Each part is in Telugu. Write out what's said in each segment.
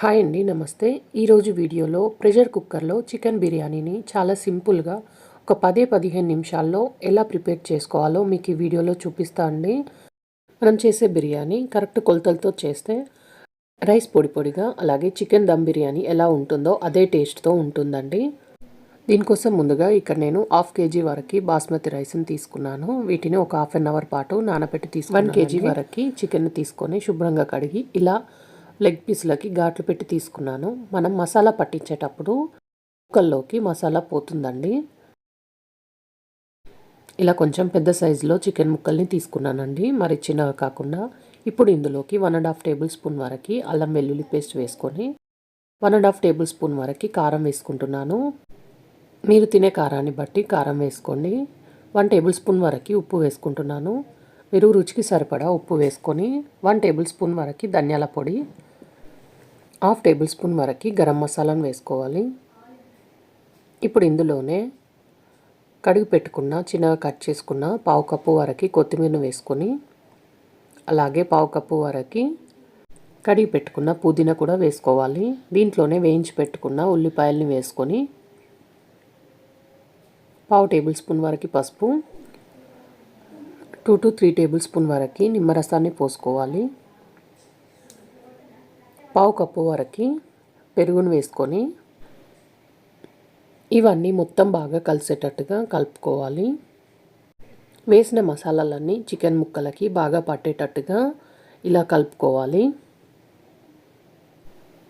హాయ్ అండి నమస్తే. ఈరోజు వీడియోలో ప్రెషర్ కుక్కర్లో చికెన్ బిర్యానీని చాలా సింపుల్గా ఒక పదే పదిహేను నిమిషాల్లో ఎలా ప్రిపేర్ చేసుకోవాలో మీకు ఈ వీడియోలో చూపిస్తా అండి. మనం చేసే బిర్యానీ కరెక్ట్ కొలతలతో చేస్తే రైస్ పొడి పొడిగా అలాగే చికెన్ దమ్ బిర్యానీ ఎలా ఉంటుందో అదే టేస్ట్తో ఉంటుందండి. దీనికోసం ముందుగా ఇక్కడ నేను హాఫ్ కేజీ వరకు బాస్మతి రైస్ని తీసుకున్నాను. వీటిని ఒక హాఫ్ అన్ అవర్ పాటు నానబెట్టి తీసుకు వన్ కేజీ వరకు చికెన్ తీసుకొని శుభ్రంగా కడిగి ఇలా లెగ్ పీస్లకి ఘాట్లు పెట్టి తీసుకున్నాను. మనం మసాలా పట్టించేటప్పుడు ముక్కల్లోకి మసాలా పోతుందండి. ఇలా కొంచెం పెద్ద సైజులో చికెన్ ముక్కల్ని తీసుకున్నానండి. మరి చిన్నగా కాకుండా ఇప్పుడు ఇందులోకి one and half tablespoon వరకు అల్లం వెల్లుల్లి పేస్ట్ వేసుకొని one and half tablespoon వరకు కారం వేసుకుంటున్నాను. మీరు తినే కారాన్ని బట్టి కారం వేసుకోండి. వన్ టేబుల్ స్పూన్ వరకు ఉప్పు వేసుకుంటున్నాను. మీరు రుచికి సరిపడా ఉప్పు వేసుకొని వన్ టేబుల్ స్పూన్ వరకు ధనియాల పొడి హాఫ్ టేబుల్ స్పూన్ వరకు గరం మసాలాను వేసుకోవాలి. ఇప్పుడు ఇందులోనే కడిగి పెట్టుకున్న చిన్నగా కట్ చేసుకున్న పావు కప్పు వరకు కొత్తిమీరను వేసుకొని అలాగే పావు కప్పు వరకు కడిగి పెట్టుకున్న పుదీనా కూడా వేసుకోవాలి. దీంట్లోనే వేయించి పెట్టుకున్న ఉల్లిపాయల్ని వేసుకొని పావు టేబుల్ స్పూన్ వరకు పసుపు two to three tablespoon వరకు నిమ్మరసాన్ని పోసుకోవాలి. పావు కప్పు వరకు పెరుగును వేసుకొని ఇవన్నీ మొత్తం బాగా కలిసేటట్టుగా కలుపుకోవాలి. వేసిన మసాలాలన్నీ చికెన్ ముక్కలకి బాగా పట్టేటట్టుగా ఇలా కలుపుకోవాలి.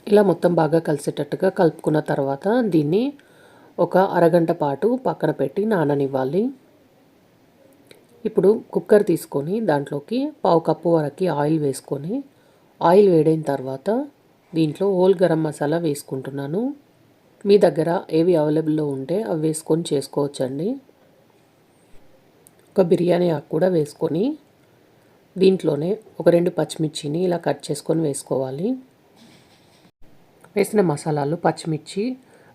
ఇలా మొత్తం బాగా కలిసేటట్టుగా కలుపుకున్న తర్వాత దీన్ని ఒక అరగంట పాటు పక్కన పెట్టి నాననివ్వాలి. ఇప్పుడు కుక్కర్ తీసుకొని దాంట్లోకి పావు కప్పు వరకు ఆయిల్ వేసుకొని ఆయిల్ వేడైన తర్వాత దీంట్లో హోల్ గరం మసాలా వేసుకుంటున్నాను. మీ దగ్గర ఏవి అవైలబుల్లో ఉంటే అవి వేసుకొని చేసుకోవచ్చండి. ఒక బిర్యానీ ఆకు కూడా వేసుకొని దీంట్లోనే ఒక రెండు పచ్చిమిర్చిని ఇలా కట్ చేసుకొని వేసుకోవాలి. వేసిన మసాలాలు పచ్చిమిర్చి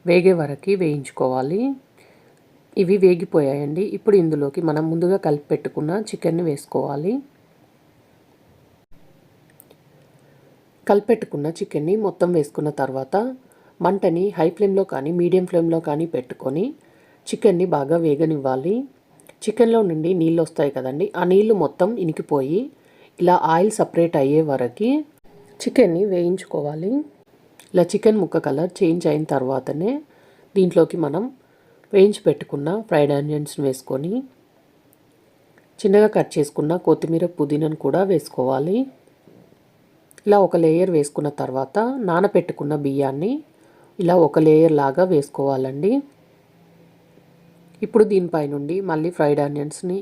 వేగే వరకు వేయించుకోవాలి. ఇవి వేగిపోయాయండి. ఇప్పుడు ఇందులోకి మనం ముందుగా కలిపి పెట్టుకున్న చికెన్ని వేసుకోవాలి. కలిపెట్టుకున్న చికెన్ని మొత్తం వేసుకున్న తర్వాత మంటని హై ఫ్లేమ్లో కానీ మీడియం ఫ్లేమ్లో కానీ పెట్టుకొని చికెన్ని బాగా వేగనివ్వాలి. చికెన్లో నుండి నీళ్ళు వస్తాయి కదండి ఆ నీళ్ళు మొత్తం ఇనికిపోయి ఇలా ఆయిల్ సపరేట్ అయ్యే వరకు చికెన్ని వేయించుకోవాలి. ఇలా చికెన్ ముక్క కలర్ చేంజ్ అయిన తర్వాతనే దీంట్లోకి మనం వేయించి పెట్టుకున్న ఫ్రైడ్ ఆనియన్స్ని వేసుకొని చిన్నగా కట్ చేసుకున్న కొత్తిమీర పుదీనాను కూడా వేసుకోవాలి. ఇలా ఒక లేయర్ వేసుకున్న తర్వాత నానపెట్టుకున్న బియ్యాన్ని ఇలా ఒక లేయర్ లాగా వేసుకోవాలండి. ఇప్పుడు దీనిపై నుండి మళ్ళీ ఫ్రైడ్ ఆనియన్స్ని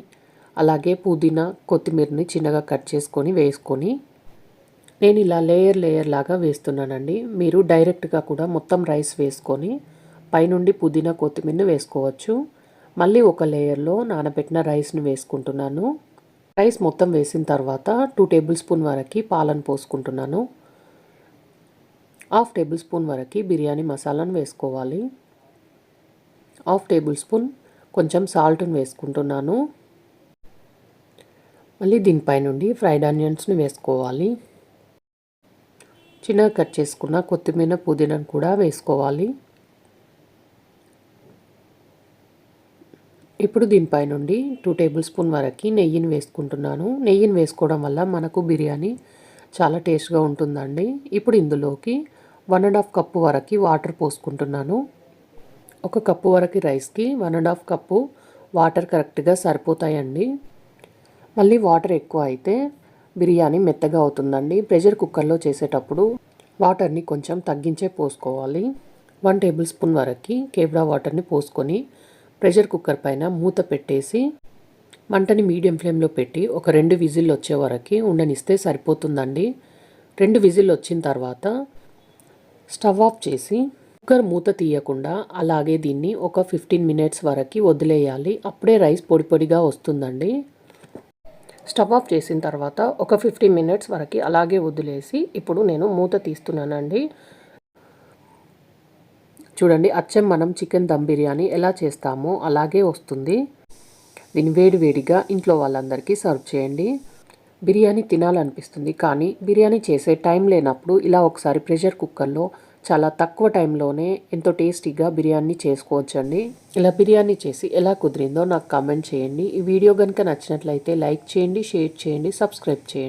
అలాగే పుదీనా కొత్తిమీరని చిన్నగా కట్ చేసుకొని వేసుకొని నేను ఇలా లేయర్ లేయర్ లాగా వేస్తున్నానండి. మీరు డైరెక్ట్గా కూడా మొత్తం రైస్ వేసుకొని పైనుండి పుదీనా కొత్తిమీరని వేసుకోవచ్చు. మళ్ళీ ఒక లేయర్లో నానబెట్టిన రైస్ని వేసుకుంటున్నాను. రైస్ మొత్తం వేసిన తర్వాత టూ టేబుల్ స్పూన్ వరకు పాలను పోసుకుంటున్నాను. హాఫ్ టేబుల్ స్పూన్ వరకు బిర్యానీ మసాలాను వేసుకోవాలి. హాఫ్ టేబుల్ స్పూన్ కొంచెం సాల్ట్ని వేసుకుంటున్నాను. మళ్ళీ దీనిపై నుండి ఫ్రైడ్ ఆనియన్స్ని వేసుకోవాలి. చిన్నగా కట్ చేసుకున్న కొత్తిమీర పుదీనాను కూడా వేసుకోవాలి. ఇప్పుడు దీనిపై నుండి టూ టేబుల్ స్పూన్ వరకు నెయ్యిని వేసుకుంటున్నాను. నెయ్యిని వేసుకోవడం వల్ల మనకు బిర్యానీ చాలా టేస్ట్గా ఉంటుందండి. ఇప్పుడు ఇందులోకి వన్ అండ్ హాఫ్ కప్పు వరకు వాటర్ పోసుకుంటున్నాను. ఒక కప్పు వరకు రైస్కి one and half cup water కరెక్ట్గా సరిపోతాయండి. మళ్ళీ వాటర్ ఎక్కువ అయితే బిర్యానీ మెత్తగా అవుతుందండి. ప్రెషర్ కుక్కర్లో చేసేటప్పుడు వాటర్ని కొంచెం తగ్గించే పోసుకోవాలి. వన్ టేబుల్ స్పూన్ వరకు కేబ్రా వాటర్ని పోసుకొని ప్రెషర్ కుక్కర్ పైన మూత పెట్టేసి మంటని మీడియం ఫ్లేమ్లో పెట్టి ఒక రెండు విజిల్ వచ్చే వరకు ఉండనిస్తే సరిపోతుందండి. రెండు విజిల్ వచ్చిన తర్వాత స్టవ్ ఆఫ్ చేసి కుక్కర్ మూత తీయకుండా అలాగే దీన్ని ఒక ఫిఫ్టీన్ మినిట్స్ వరకు వదిలేయాలి. అప్పుడే రైస్ పొడి పొడిగా వస్తుందండి. స్టవ్ ఆఫ్ చేసిన తర్వాత ఒక ఫిఫ్టీన్ మినిట్స్ వరకు అలాగే వదిలేసి ఇప్పుడు నేను మూత తీస్తున్నానండి. చూడండి అచ్చం మనం చికెన్ దమ్ బిర్యానీ ఎలా చేస్తామో అలాగే వస్తుంది. దీన్ని వేడివేడిగా ఇంట్లో వాళ్ళందరికీ సర్వ్ చేయండి. బిర్యానీ తినాలనిపిస్తుంది కానీ బిర్యానీ చేసే టైం లేనప్పుడు ఇలా ఒకసారి ప్రెషర్ కుక్కర్లో చాలా తక్కువ టైంలోనే ఎంతో టేస్టీగా బిర్యానీ చేసుకోవచ్చండి. ఇలా బిర్యానీ చేసి ఎలా కుదిరిందో నాకు కామెంట్ చేయండి. ఈ వీడియో కనుక నచ్చినట్లయితే లైక్ చేయండి షేర్ చేయండి సబ్స్క్రైబ్ చేయండి.